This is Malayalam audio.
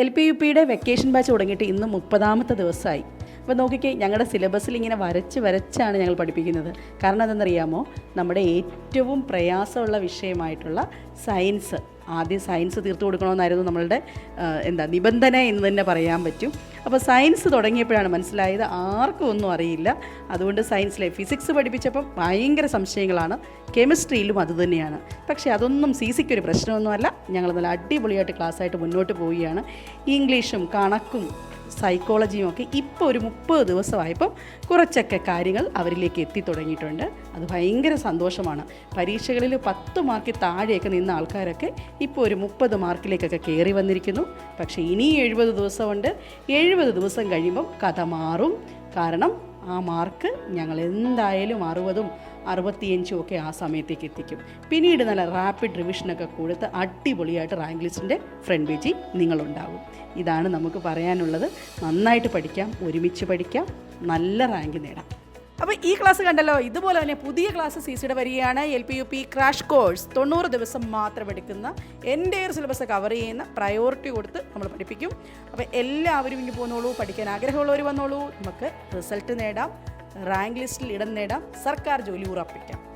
എൽ പി യു പിയുടെ വെക്കേഷൻ ബാച്ച് തുടങ്ങിയിട്ട് ഇന്ന് മുപ്പതാമത്തെ ദിവസമായി. അപ്പോൾ നോക്കിക്കേ ഞങ്ങളുടെ സിലബസിൽ ഇങ്ങനെ വരച്ച് വരച്ചാണ് ഞങ്ങൾ പഠിപ്പിക്കുന്നത്. കാരണം എന്തെന്നറിയാമോ നമ്മുടെ ഏറ്റവും പ്രയാസമുള്ള വിഷയമായിട്ടുള്ള സയൻസ് ആദ്യം സയൻസ് തീർത്തു കൊടുക്കണമെന്നായിരുന്നു നമ്മളുടെ എന്താ നിബന്ധന എന്ന് തന്നെ പറയാൻ പറ്റും. അപ്പോൾ സയൻസ് തുടങ്ങിയപ്പോഴാണ് മനസ്സിലായത് ആർക്കും ഒന്നും അറിയില്ല. അതുകൊണ്ട് സയൻസിലെ ഫിസിക്സ് പഠിപ്പിച്ചപ്പം ഭയങ്കര സംശയങ്ങളാണ്. കെമിസ്ട്രിയിലും അതുതന്നെയാണ് പക്ഷേ അതൊന്നും സി സിക്ക് ഒരു പ്രശ്നമൊന്നുമല്ല. ഞങ്ങൾ നല്ല അടിപൊളിയായിട്ട് ക്ലാസ്സായിട്ട് മുന്നോട്ട് പോവുകയാണ്. ഇംഗ്ലീഷും കണക്കും സൈക്കോളജിയും ഒക്കെ ഇപ്പോൾ ഒരു മുപ്പത് ദിവസമായപ്പം കുറച്ചൊക്കെ കാര്യങ്ങൾ അവരിലേക്ക് എത്തി തുടങ്ങിയിട്ടുണ്ട്. അത് ഭയങ്കര സന്തോഷമാണ്. പരീക്ഷകളിൽ പത്ത് മാർക്കിൽ താഴെയൊക്കെ നിന്ന ആൾക്കാരൊക്കെ ഇപ്പോൾ ഒരു മുപ്പത് മാർക്കിലേക്കൊക്കെ കയറി വന്നിരിക്കുന്നു. പക്ഷേ ഇനി എഴുപത് ദിവസമുണ്ട്. എഴുപത് ദിവസം കഴിയുമ്പം കഥ മാറും. കാരണം ആ മാർക്ക് ഞങ്ങൾ എന്തായാലും അറുപതും അറുപത്തിയഞ്ചും ഒക്കെ ആ സമയത്തേക്ക് എത്തിക്കും. പിന്നീട് നല്ല റാപ്പിഡ് റിവിഷനൊക്കെ കൊടുത്ത് അടിപൊളിയായിട്ട് റാങ്ക് ലിസ്റ്റിന്റെ ഫ്രണ്ട് പേജിൽ നിങ്ങളുണ്ടാകും. ഇതാണ് നമുക്ക് പറയാനുള്ളത്. നന്നായിട്ട് പഠിക്കാം ഒരുമിച്ച് പഠിക്കാം നല്ല റാങ്ക് നേടാം. അപ്പോൾ ഈ ക്ലാസ് കണ്ടല്ലോ ഇതുപോലെ തന്നെ പുതിയ ക്ലാസ് സി സിയുടെ വരികയാണ് L P U P crash course തൊണ്ണൂറ് ദിവസം മാത്രം എടുക്കുന്ന എന്റെ ഒരു സിലബസ് കവർ ചെയ്യുന്ന പ്രയോറിറ്റി കൊടുത്ത് നമ്മൾ പഠിപ്പിക്കും. അപ്പോൾ എല്ലാവരും ഇനി പോന്നോളൂ പഠിക്കാൻ ആഗ്രഹമുള്ളവർ വന്നോളൂ നമുക്ക് റിസൾട്ട് നേടാം. റാങ്ക് ലിസ്റ്റിൽ ഇടം നേടാം. സർക്കാർ ജോലി ഉറപ്പിക്കാം.